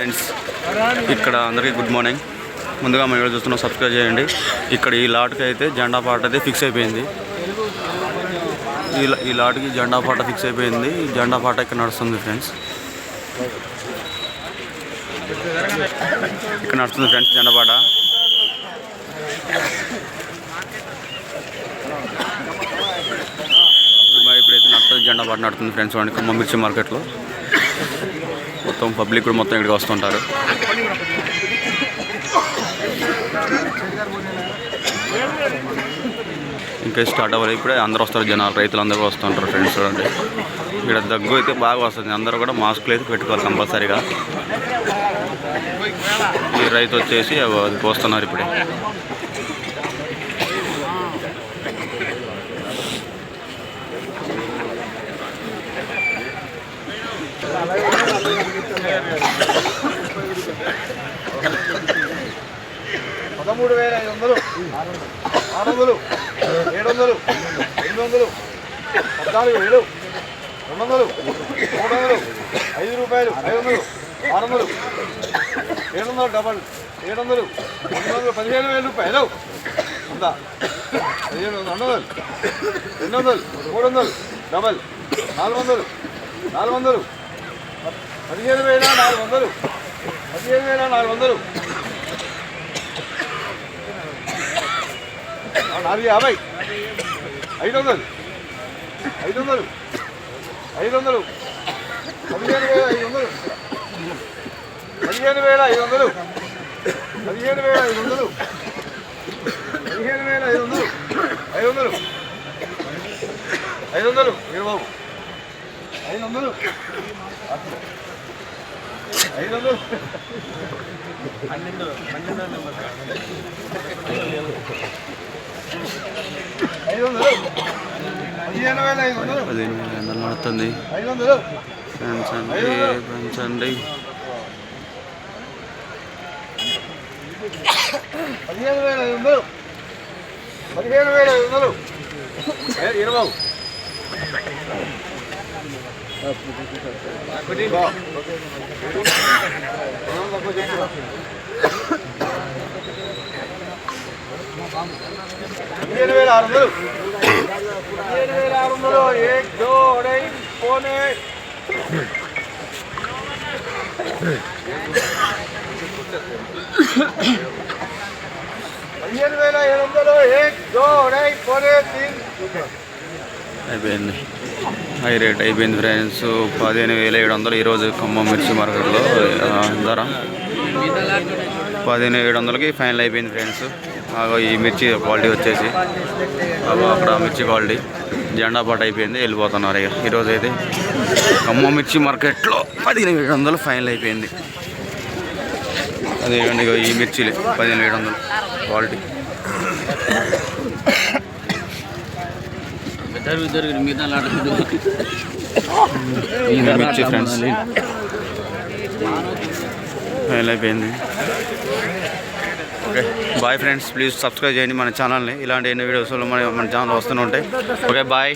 Friends ఇక్కడ అందరికీ good morning. ముందుగా మనం ఇక్కడ చూస్తున్నాం సబ్స్క్రైబ్ చేయండి. ఇక్కడ ఈ లాట్కి అయితే జెండా పాట అయితే ఫిక్స్ అయిపోయింది. ఈ ఈ లాట్కి జెండా పాట ఫిక్స్ అయిపోయింది. ఈ జెండా పాట ఇక్కడ నడుస్తుంది ఫ్రెండ్స్. ఇక్కడ నడుస్తుంది ఫ్రెండ్స్ జెండా పాట. ఇప్పుడైతే నడుస్తుంది జెండా పాట నడుతుంది ఫ్రెండ్స్ వాడికి ఖమ్మం మిర్చి మార్కెట్లో. మొత్తం పబ్లిక్ కూడా మొత్తం ఇక్కడికి వస్తుంటారు. ఇంకా స్టార్ట్ అవ్వాలి ఇప్పుడే అందరూ వస్తారు జనాలు రైతులు అందరూ వస్తుంటారు ఫ్రెండ్స్ చూడండి ఇక్కడ దగ్గు అయితే బాగా వస్తుంది. అందరూ కూడా మాస్కులు అయితే పెట్టుకోవాలి కంపల్సరీగా. ఈ రైతు వచ్చేసి అది పోస్తున్నారు ఇప్పుడే. పదమూడు వేల ఐదు వందలు ఆరు వందలు ఏడు వందలు ఎనిమిది వందలు పద్నాలుగు వేలు రెండు వందలు మూడు వందలు ఐదు రూపాయలు ఐదు వందలు ఆరు వందలు ఏడు వందలు డబల్ ఏడు వందలు ఎనిమిది వందలు పదిహేను వేల రూపాయలు. ఉందా పదిహేను వందలు రెండు వందలు రెండు వందలు మూడు వందలు డబల్ నాలుగు వందలు నాలుగు వందలు పదిహేను వేల నాలుగు వందలు. పదిహేను వేల నాలుగు వందలు. నాలుగు యాభై. ఐదు వందలు. ఐదు వందలు. ఐదు వందలు. పదిహేను వేల ఐదు వందలు. పదిహేను వేల ఐదు వందలు. పదిహేను వేల ఐదు వందలు. పదిహేను వేల ఐదు వందలు. ఐదు వందలు. ఐదు వందలు. మీరు బాబు. ఐదు వందలు ఐదు వందలు ఐదు వందలు పదిహేను వేల ఐదు వందలు పదిహేను వేల ఐదు వందలు నడుస్తుంది. ఐదు వందలు ఫ్రెండ్స్ అండి పదిహేను వేల ఐదు వందలు పదిహేను వేల ఐదు వందలు ఇరవై. బా. మనం తక్కువ చెప్తున్నా. పదిహేను వేల ఆరు వందలు పదిహేను వేల ఆరు వందలు ఏక్ దో అడై పోనే పదిహేను వేల ఏడు వందలు ఏక్ దో అడై పోనే తీన్ అయిపోయింది హై రేట్ అయిపోయింది ఫ్రెండ్స్. పదిహేను వేల ఏడు వందలు ఈరోజు ఖమ్మం మిర్చి మార్కెట్లో ధర. పదిహేను ఏడు వందలకి ఫైనల్ అయిపోయింది ఫ్రెండ్స్. ఆగో ఈ మిర్చి క్వాలిటీ వచ్చేసి అక్కడ మిర్చి క్వాలిటీ. జెండా పాట అయిపోయింది వెళ్ళిపోతున్నారు ఇక. ఈరోజు అయితే ఖమ్మం మిర్చి మార్కెట్లో పదిహేను ఏడు వందలు ఫైనల్ అయిపోయింది. అదేవిధంగా ఈ మిర్చిలే పదిహేను ఏడు వందలు క్వాలిటీ. మిర్చి ఫ్రెండ్స్. అయిపోయింది okay bye friends. Please subscribe చేయండి మన ఛానల్ని. ఇలాంటి ఎన్ని వీడియోస్లో మన మన ఛానల్ వస్తూనే ఉంటాయి. Okay bye.